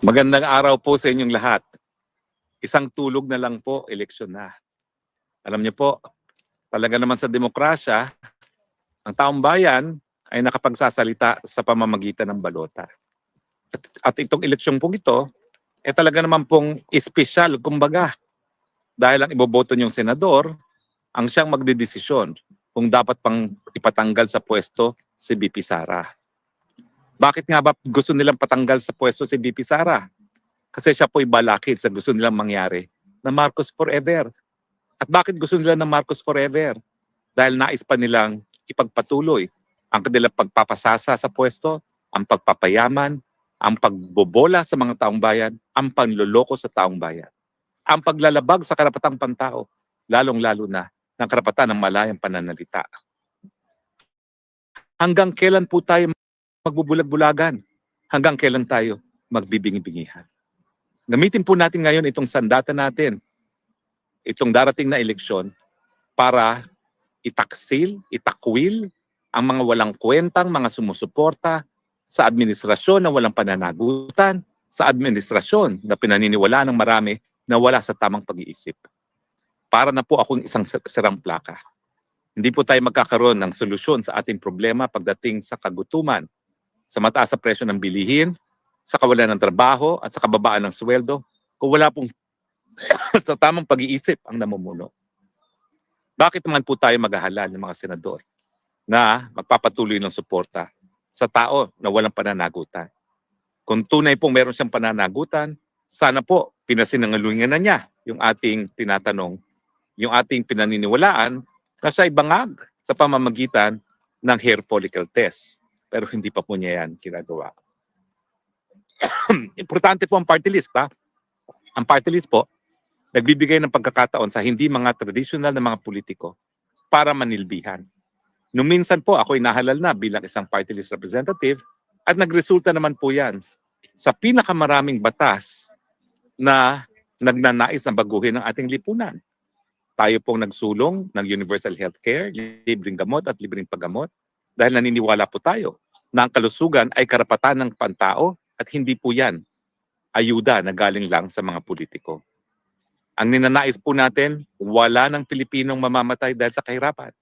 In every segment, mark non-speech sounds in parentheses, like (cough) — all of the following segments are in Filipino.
Magandang araw po sa inyong lahat. Isang tulog na lang po, eleksyon na. Alam niyo po, talaga naman sa demokrasya, ang taong bayan ay nakapagsasalita sa pamamagitan ng balota. At, at itong eleksyon pong ito, eh talaga naman pong espesyal, kumbaga. Dahil ang iboboto niyong senador, ang siyang magdedesisyon kung dapat pang ipatanggal sa pwesto si BP Sara. Bakit nga ba gusto nilang patanggal sa pwesto si BP Sara? Kasi siya po'y balakid sa gusto nilang mangyari na Marcos forever. At bakit gusto nila ng Marcos forever? Dahil nais pa nilang ipagpatuloy ang kanilang pagpapasasa sa pwesto, ang pagpapayaman, ang pagbobola sa mga taong bayan, ang panloloko sa taong bayan, ang paglalabag sa karapatang pantao, lalong-lalo na ng karapatan ng malayang pananalita. Hanggang kailan po tayo magbubulag-bulagan? Hanggang kailan tayo magbibingi-bingihan? Gamitin po natin ngayon itong sandata natin, itong darating na eleksyon, para itaksil, itakwil ang mga walang kwentang mga sumusuporta sa administrasyon na walang pananagutan, sa administrasyon na pinaniniwala ng marami na wala sa tamang pag-iisip. Para na po akong isang sir- sirang plaka. Hindi po tayo magkakaroon ng solusyon sa ating problema pagdating sa kagutuman, sa mataas sa presyo ng bilihin, sa kawalan ng trabaho at sa kababaan ng sweldo kung wala pong (coughs) sa tamang pag-iisip ang namumuno. Bakit naman po tayo maghahalal ng mga senador na magpapatuloy ng suporta sa tao na walang pananagutan? Kung tunay pong meron siyang pananagutan, sana po pinasinangalunan na niya yung ating tinatanong, yung ating pinaniniwalaan na siya ay bangag sa pamamagitan ng hair follicle test. Pero hindi pa po niya yan ginagawa. (coughs) Importante po ang party list. Ha? Ang party list po, nagbibigay ng pagkakataon sa hindi mga traditional na mga politiko para manilbihan. Nung minsan po ako inahalal na bilang isang party list representative at nagresulta naman po yan sa pinakamaraming batas na nagnanais na baguhin ang ating lipunan. Tayo pong nagsulong ng universal healthcare, libreng gamot at libreng paggamot dahil naniniwala po tayo na ang kalusugan ay karapatan ng pantao at hindi po yan ayuda na galing lang sa mga politiko. Ang ninanais po natin, wala ng Pilipinong mamamatay dahil sa kahirapan.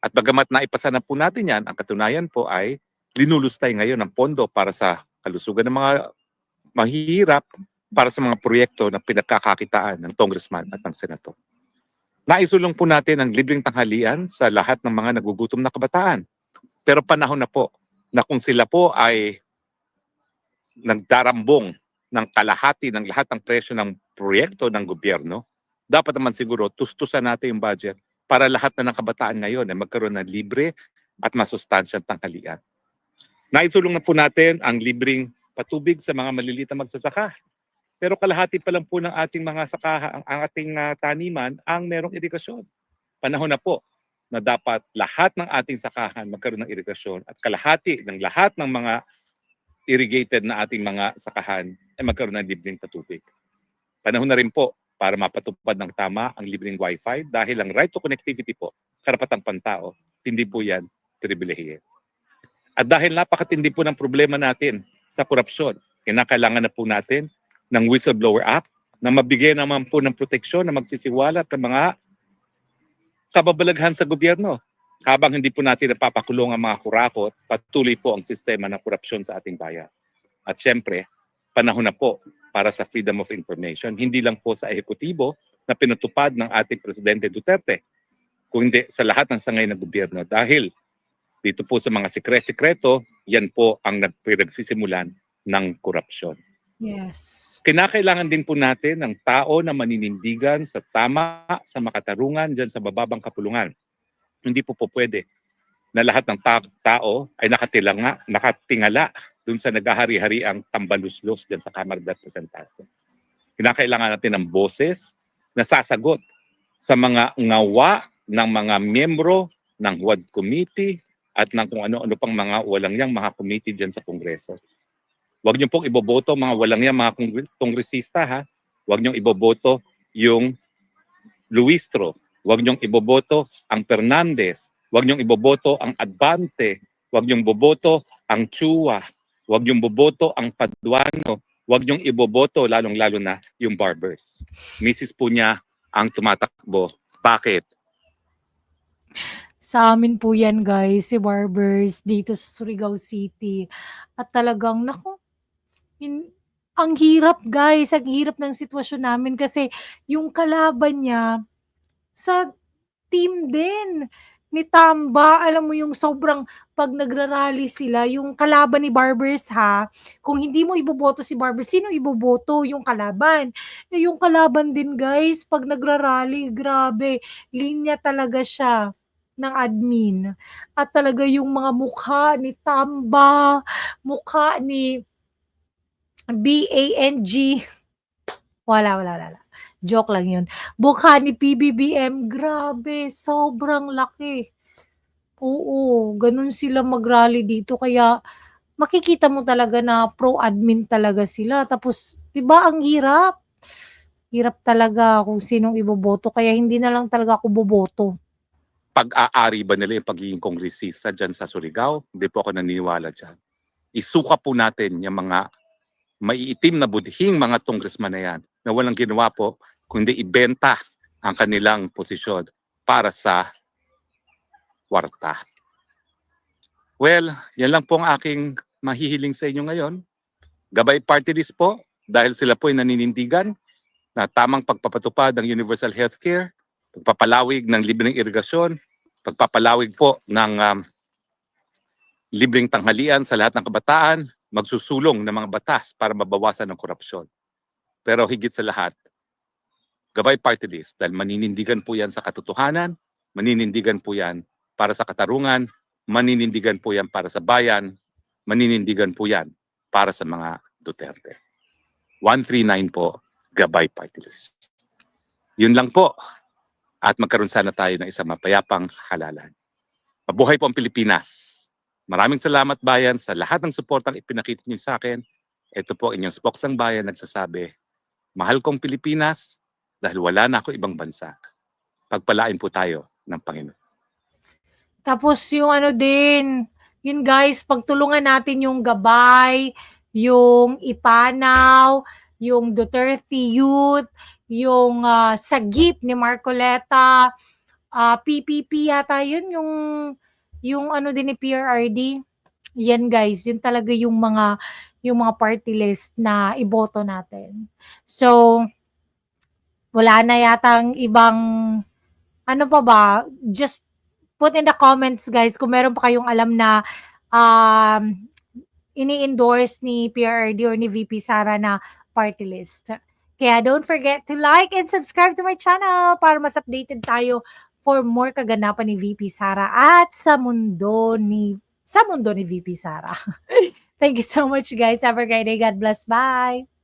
At bagamat naipasa na po natin yan, ang katunayan po ay linulustay ngayon ng pondo para sa kalusugan ng mga mahihirap para sa mga proyekto na pinagkakakitaan ng congressman at ng senator. Naisulong po natin ang libreng tanghalian sa lahat ng mga nagugutom na kabataan. Pero panahon na po na kung sila po ay nagdarambong ng kalahati ng lahat ng presyo ng proyekto ng gobyerno, dapat naman siguro tustusan natin yung budget para lahat na ng kabataan ngayon ay magkaroon ng libre at masustansyang tanghalian. Naisulong na po natin ang libreng patubig sa mga maliliit na magsasaka. Pero kalahati pa lang po ng ating mga sakaha, ang, ating ah, taniman ang merong irigasyon. Panahon na po na dapat lahat ng ating sakahan magkaroon ng irigasyon at kalahati ng lahat ng mga irrigated na ating mga sakahan ay magkaroon ng libreng patubig. Panahon na rin po para mapatupad ng tama ang libreng wifi dahil ang right to connectivity po, karapatang pantao, hindi po yan pribilehiye. At dahil napakatindi po ng problema natin sa korupsyon, kinakailangan na po natin ng Whistleblower Act na mabigay naman po ng proteksyon na magsisiwalat ng mga kababalaghan sa gobyerno. Habang hindi po natin napapakulong ang mga kurakot, patuloy po ang sistema ng korupsyon sa ating bayan. At syempre, panahon na po para sa freedom of information, hindi lang po sa ehekutibo na pinatupad ng ating Presidente Duterte, kundi sa lahat ng sangay ng gobyerno. Dahil dito po sa mga sikre-sikreto, yan po ang nagpinagsisimulan ng korupsyon. Yes. Kinakailangan din po natin ng tao na maninindigan sa tama, sa makatarungan dyan sa bababang kapulungan. Hindi po po pwede na lahat ng ta- tao ay nakatilanga, nakatingala dun sa nagahari-hari ang tambaluslos dyan sa Kamara ng Representante. Kinakailangan natin ng boses na sasagot sa mga ngawa ng mga miyembro ng WAD Committee at ng kung ano-ano pang mga walang yang mga committee dyan sa Kongreso. Huwag niyo pong iboboto mga walang yan, mga kongre- kongresista ha. Huwag niyo iboboto yung Luistro. Huwag niyo iboboto ang Fernandez. Huwag niyo iboboto ang Advante. Huwag niyo iboboto ang Chua. Huwag niyo iboboto ang Paduano. Huwag niyong iboboto, lalong-lalo na yung barbers. Mrs. po niya ang tumatakbo. Bakit? Sa amin po yan guys, si Barbers dito sa Surigao City. At talagang, naku, hin- ang hirap guys, ang hirap ng sitwasyon namin kasi yung kalaban niya sa team din ni Tamba. Alam mo yung sobrang pag nagrarally sila, yung kalaban ni Barbers ha, kung hindi mo iboboto si Barbers, sino iboboto? Yung kalaban. Eh, yung kalaban din guys, pag nagrarally, grabe, linya talaga siya ng admin. At talaga yung mga mukha ni Tamba, mukha ni BANG, wala, wala, wala. Joke lang yun. Mukha ni PBBM, grabe, sobrang laki. Oo, ganun sila mag-rally dito. Kaya makikita mo talaga na pro-admin talaga sila. Tapos, di ba ang hirap? Hirap talaga kung sinong iboboto. Kaya hindi na lang talaga ako boboto. Pag-aari ba nila yung pagiging kongresista dyan sa Surigao? Hindi po ako naniniwala dyan. Isuka po natin yung mga maiitim na budhing mga congressman na yan na walang ginawa po kundi ibenta ang kanilang posisyon para sa warta. Well, yan lang po ang aking mahihiling sa inyo ngayon. Gabay party list po dahil sila po ay naninindigan na tamang pagpapatupad ng universal healthcare, pagpapalawig ng libreng irigasyon, pagpapalawig po ng um, libreng tanghalian sa lahat ng kabataan, magsusulong ng mga batas para mabawasan ng korupsyon. Pero higit sa lahat, gabay party list dahil maninindigan po yan sa katotohanan, maninindigan po yan para sa katarungan, maninindigan po yan para sa bayan, maninindigan po yan para sa mga Duterte. 139 po, gabay party list. Yun lang po. At magkaroon sana tayo ng isang mapayapang halalan. Mabuhay po ang Pilipinas. Maraming salamat bayan sa lahat ng suportang ipinakita niyo sa akin. Ito po inyong spoksang bayan nagsasabi, mahal kong Pilipinas dahil wala na ako ibang bansa. Pagpalain po tayo ng Panginoon. Tapos yung ano din, yun guys, pagtulungan natin yung gabay, yung ipanaw, yung Duterte Youth, yung ah, sagip ni Marcoleta, ah, PPP yata yun, yung, yung ano din ni PRRD. Yan guys, yun talaga yung mga yung mga party list na iboto natin. So, wala na yatang ibang ano pa ba, just put in the comments guys kung meron pa kayong alam na um, ini-endorse ni PRRD or ni VP Sara na party list. Kaya don't forget to like and subscribe to my channel para mas updated tayo for more kaganapan ni VP Sara at sa mundo ni sa mundo ni VP Sara. (laughs) Thank you so much guys. Have a great day. God bless. Bye.